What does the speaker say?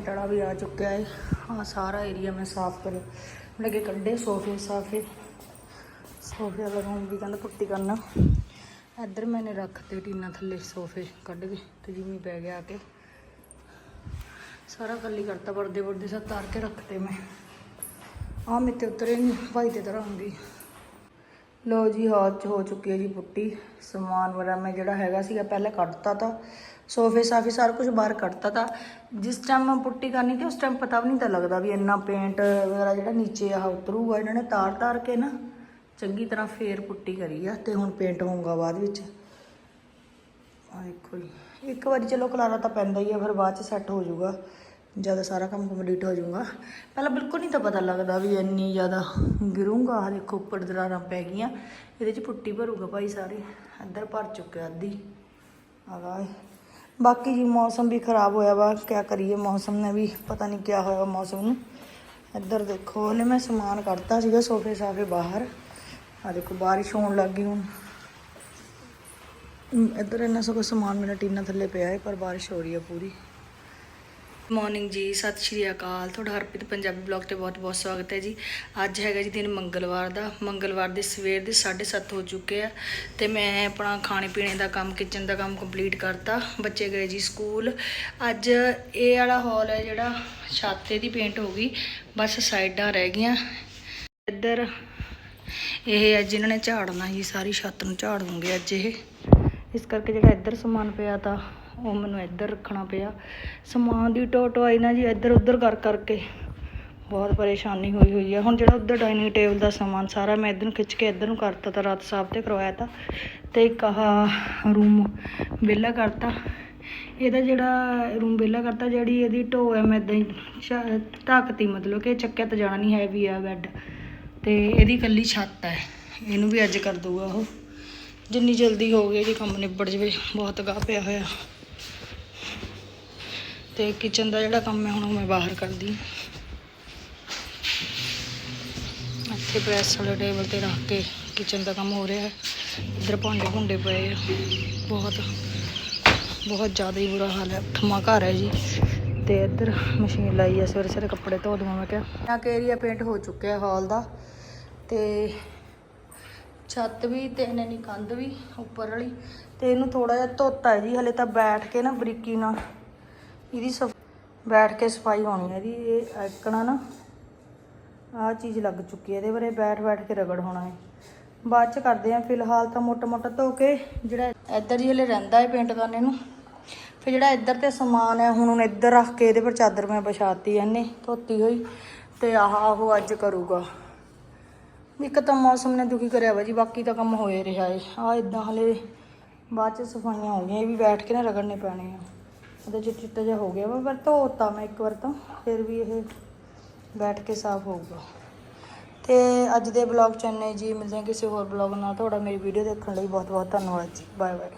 ਟੜਾ ਵੀ ਆ ਚੁੱਕਿਆ ਹੈ ਆ ਸਾਰਾ ਏਰੀਆ ਮੈਂ ਸਾਫ਼ ਕਰਿਆ ਲੱਗੇ ਕੱਢੇ ਸੋਫੇ, ਸਾਫੇ। ਸੋਫੇ ਲਗਾਉਂਗੀ ਕਹਿੰਦਾ ਪੁੱਟੀ ਕਰਨਾ। ਇੱਧਰ ਮੈਨੇ ਰੱਖਤੇ ਟੀਨਾ ਥੱਲੇ ਸੋਫੇ ਕੱਢ ਕੇ ਤੇ ਜਿਵੇਂ ਪੈ ਗਿਆ ਆ ਕੇ। ਸਾਰਾ ਕੱਲੀ ਕਰਤਾ ਪਰਦੇ ਪਰਦੇ ਸਭ ਤਾਰ ਕੇ ਰੱਖਤੇ ਮੈਂ। ਆ ਮਿੱਤੇ ਉਤਰੇ ਨਹੀਂ ਭਾਈ ਤੇ ਤਰ੍ਹਾਂ ਹੁੰਦੀ। ਲੋ ਜੀ ਹੱਥ 'ਚ ਹੋ ਚੁੱਕੀ ਹੈ ਜੀ ਪੁੱਟੀ ਸਮਾਨ ਵਗੈਰਾ ਮੈਂ ਜਿਹੜਾ ਹੈਗਾ ਸੀਗਾ ਪਹਿਲਾਂ ਕੱਢਤਾ ਤਾਂ, ਸੋਫੇ ਸਾਫੇ ਸਾਰਾ ਕੁਝ ਬਾਹਰ ਕੱਢਤਾ ਤਾਂ। ਜਿਸ ਟਾਈਮ ਮੈਂ ਪੁੱਟੀ ਕਰਨੀ ਤੇ ਉਸ ਟਾਈਮ ਪਤਾ ਵੀ ਨਹੀਂ ਤਾਂ ਲੱਗਦਾ ਵੀ ਇੰਨਾ ਪੇਂਟ ਵਗੈਰਾ ਜਿਹੜਾ ਨੀਚੇ ਆ ਉਤਰੂਗਾ। ਇਹਨਾਂ ਨੇ ਤਾਰ ਤਾਰ ਕੇ ਨਾ ਚੰਗੀ ਤਰ੍ਹਾਂ ਫੇਰ ਪੁੱਟੀ ਕਰੀ ਆ ਤੇ ਹੁਣ ਪੇਂਟ ਹੋਊਗਾ ਬਾਅਦ ਵਿੱਚ। ਆ ਦੇਖੋ ਜੀ, ਇੱਕ ਵਾਰੀ ਚਲੋ ਕਲਾਰਾ ਤਾਂ ਪੈਂਦਾ ਹੀ ਆ, ਫਿਰ ਬਾਅਦ ਚ ਸੈੱਟ ਹੋ ਜਾਊਗਾ। ਜਦ ਸਾਰਾ ਕੰਮ ਕੰਪਲੀਟ ਹੋ ਜਾਊਗਾ। ਪਹਿਲਾਂ ਬਿਲਕੁਲ ਨਹੀਂ ਤਾਂ ਪਤਾ ਲੱਗਦਾ ਵੀ ਇੰਨੀ ਜ਼ਿਆਦਾ ਗਿਰੂੰਗਾ ਆ ਦੇਖੋ ਉੱਪਰ ਦਰਾਰਾਂ ਪੈ ਗਈਆਂ। ਇਹਦੇ ਚ ਪੁੱਟੀ ਭਰੂਗਾ ਭਾਈ ਸਾਰੇ। ਅੰਦਰ ਭਰ ਚੁੱਕਿਆ, ਅੱਧੀ। ਆਗਾ ਬਾਕੀ ਜੀ ਮੌਸਮ ਵੀ ਖਰਾਬ ਹੋਇਆ ਵਾ, ਕਿਆ ਕਰੀਏ, ਮੌਸਮ ਨੇ ਵੀ ਪਤਾ ਨਹੀਂ ਕਿਆ ਹੋਇਆ ਮੌਸਮ ਨੂੰ। ਇੱਧਰ ਦੇਖੋ, ਹਲੇ ਮੈਂ ਸਮਾਨ ਕੱਢਤਾ ਸੀਗਾ ਸੋਫੇ ਸਾਫੇ ਬਾਹਰ। ਆ ਦੇਖੋ, ਬਾਰਿਸ਼ ਹੋਣ ਲੱਗ ਗਈ ਹੁਣ। ਇੱਧਰ ਇੰਨਾ ਸਗੋਂ ਸਮਾਨ ਮੇਰਾ ਟੀਨਾ ਥੱਲੇ ਪਿਆ ਹੈ ਪਰ ਬਾਰਿਸ਼ ਹੋ ਰਹੀ ਹੈ ਪੂਰੀ। ਮਾਰਨਿੰਗ ਜੀ, ਸਤਿ ਸ਼੍ਰੀ ਅਕਾਲ। ਤੁਹਾਡਾ ਹਰਪ੍ਰੀਤ, ਪੰਜਾਬੀ ਬਲੌਗ ਤੇ ਬਹੁਤ-ਬਹੁਤ ਸਵਾਗਤ ਹੈ ਜੀ। ਅੱਜ ਹੈਗਾ ਜੀ ਦਿਨ ਮੰਗਲਵਾਰ ਦਾ। ਮੰਗਲਵਾਰ ਦੇ ਸਵੇਰ ਦੇ 7:30 ਹੋ ਚੁੱਕੇ ਆ ਤੇ ਮੈਂ ਆਪਣਾ ਖਾਣੇ ਪੀਣੇ ਦਾ ਕੰਮ ਕਿਚਨ ਦਾ ਕੰਮ ਕੰਪਲੀਟ ਕਰਤਾ। ਬੱਚੇ ਗਏ ਜੀ ਸਕੂਲ। ਅੱਜ ਇਹ ਵਾਲਾ ਹਾਲ ਹੈ ਜਿਹੜਾ ਛਾਤੇ ਦੀ ਪੇਂਟ ਹੋ ਗਈ। ਬਸ ਸਾਈਡਾਂ ਰਹਿ ਗਈਆਂ। ਇੱਧਰ ਇਹ ਅੱਜ ਇਹਨਾਂ ਨੇ ਝਾੜਨਾ ਜੀ ਸਾਰੀ ਛੱਤ ਨੂੰ ਝਾੜ ਦੂੰਗੇ ਅੱਜ ਇਹ। ਇਸ ਕਰਕੇ ਜਿਹੜਾ ਇੱਧਰ ਸਮਾਨ ਪਿਆ ਤਾਂ ਉਹ ਮੈਨੂੰ ਇੱਧਰ ਰੱਖਣਾ ਪਿਆ। ਸਮਾਨ ਦੀ ਟੋਟਵਾਈ ਨਾ ਜੀ ਇੱਧਰ ਉੱਧਰ ਕਰ ਕਰਕੇ ਬਹੁਤ ਪਰੇਸ਼ਾਨੀ ਹੋਈ ਹੋਈ ਹੈ ਹੁਣ ਜਿਹੜਾ ਉੱਧਰ ਡਾਈਨਿੰਗ ਟੇਬਲ ਦਾ ਸਮਾਨ ਸਾਰਾ ਮੈਂ ਇੱਧਰ ਨੂੰ ਖਿੱਚ ਕੇ ਇੱਧਰ ਨੂੰ ਕਰਤਾ ਤਾਂ ਰਾਤ ਸਾਹਿਬ ਤੇ ਕਰਵਾਇਆ ਤਾਂ। ਤੇ ਇੱਕ ਆਹ ਰੂਮ ਵਿਹਲਾ ਕਰਤਾ। ਇਹਦਾ ਜਿਹੜਾ ਰੂਮ ਵਿਹਲਾ ਕਰਤਾ, ਜਿਹੜੀ ਇਹਦੀ ਢੋ ਹੈ ਮੈਂ ਇਦਾਂ ਹੀ ਛ- ਢੱਕਤੀ ਮਤਲਬ ਕਿ ਚੱਕਿਆ ਤਾਂ ਜਾਣਾ ਨਹੀਂ ਹੈਵੀ ਆ ਬੈੱਡ। ਤੇ ਇਹਦੀ ਕੱਲੀ ਛੱਤ ਹੈ ਇਹਨੂੰ ਵੀ ਅੱਜ ਕਰ ਦੂਗਾ ਉਹ। ਜਿੰਨੀ ਜਲਦੀ ਹੋ ਗਈ ਜੀ ਕੰਮ ਨਿਬੜ ਜਵੇ। ਬਹੁਤ ਗਾਹ ਪਿਆ ਹੋਇਆ। ਤੇ ਕਿਚਨ ਦਾ ਜਿਹੜਾ ਕੰਮ ਹੈ, ਹੁਣ ਉਹ ਮੈਂ ਬਾਹਰ ਕਰਦੀ ਹਾਂ। ਇੱਥੇ ਪ੍ਰੈਸ ਵਾਲੇ ਟੇਬਲ ਤੇ ਰੱਖ ਕੇ ਕਿਚਨ ਦਾ ਕੰਮ ਹੋ ਰਿਹਾ ਹੈ। ਇੱਧਰ ਭਾਂਡੇ ਭੁੰਡੇ ਪਏ ਆ। ਬਹੁਤ ਬਹੁਤ ਜ਼ਿਆਦਾ ਹੀ ਬੁਰਾ ਹਾਲ ਹੈ। ਠਮਾ ਘਰ ਹੈ ਜੀ। ਤੇ ਇੱਧਰ ਮਸ਼ੀਨ ਲਾਈ ਹੈ ਸਵੇਰੇ ਸਵੇਰੇ ਕੱਪੜੇ ਧੋ ਦਵਾਂ ਮੈਂ ਕਿਹਾ। ਨਾ ਕਿ ਏਰੀਆ ਪੇਂਟ ਹੋ ਚੁੱਕਿਆ ਹਾਲ ਦਾ। ਤੇ ਛੱਤ ਵੀ ਤੇ ਇਹਨੇ ਨਹੀਂ ਕੰਧ ਵੀ, ਉੱਪਰ ਵਾਲੀ। ਤੇ ਇਹਨੂੰ ਥੋੜਾ ਜਿਹਾ ਧੋਤਾ ਹੈ ਜੀ, ਹਲੇ ਤਾਂ ਬੈਠ ਕੇ ਨਾ ਬਰੀਕੀ ਨਾਲ। ਇਹਦੀ ਸਫ ਬੈਠ ਕੇ ਸਫ਼ਾਈ ਹੋਣੀ ਹੈ ਇਹਦੀ। ਇਹ ਐਕਣਾ ਨਾ, ਆਹ ਚੀਜ਼ ਲੱਗ ਚੁੱਕੀ ਹੈ ਇਹਦੇ ਬਾਰੇ ਬੈਠ ਬੈਠ ਕੇ ਰਗੜ ਹੋਣਾ ਹੈ। ਬਾਅਦ ਚ ਕਰਦੇ ਆ ਫਿਲਹਾਲ ਤਾਂ ਮੋਟਾ ਮੋਟਾ ਧੋ ਕੇ ਜਿਹੜਾ ਇੱਧਰ ਹੀ ਹਲੇ ਰਹਿੰਦਾ ਹੈ ਪੇਂਟ ਕਰਨੇ ਨੂੰ। ਫਿਰ ਜਿਹੜਾ ਇੱਧਰ ਤੇ ਸਮਾਨ ਹੈ, ਹੁਣ ਹੁਣ ਇੱਧਰ ਰੱਖ ਕੇ ਇਹਦੇ ਪਰ ਚਾਦਰ ਮੈਂ ਵਿਛਾਤੀ ਇਹਨੇ, ਧੋਤੀ ਹੋਈ। ਤੇ ਆਹ ਉਹ ਅੱਜ ਕਰੂਗਾ। ਇੱਕ ਤਾਂ ਮੌਸਮ ਨੇ ਦੁਖੀ ਕਰਿਆ ਵਾ ਜੀ, ਬਾਕੀ ਤਾਂ ਕੰਮ ਹੋਏ ਰਿਹਾ ਏ ਆ ਇਦਾਂ ਹਲੇ ਬਾਅਦ ਚ ਸਫਾਈਆਂ ਹੋ ਗਈਆਂ, ਇਹ ਵੀ ਬੈਠ ਕੇ ਨਾ ਰਗੜਨੇ ਪੈਣੇ ਆ। ਉਹਦਾ ਚਿੱਟਾ ਚਿੱਟਾ ਜਿਹਾ ਹੋ ਗਿਆ ਵਾ, ਪਰ ਧੋਤਾ ਮੈਂ ਇੱਕ ਵਾਰ ਤਾਂ, ਫਿਰ ਵੀ ਇਹ ਬੈਠ ਕੇ ਸਾਫ਼ ਹੋਊਗਾ। ਤੇ ਅੱਜ ਦੇ ਬਲੌਗ ਚ ਜੀ, ਮਿਲਦੇ ਹਾਂ ਕਿਸੇ ਹੋਰ ਬਲੌਗ ਨਾਲ। ਤੁਹਾਡਾ ਮੇਰੀ ਵੀਡੀਓ ਦੇਖਣ ਲਈ ਬਹੁਤ ਬਹੁਤ ਧੰਨਵਾਦ ਜੀ। Bye bye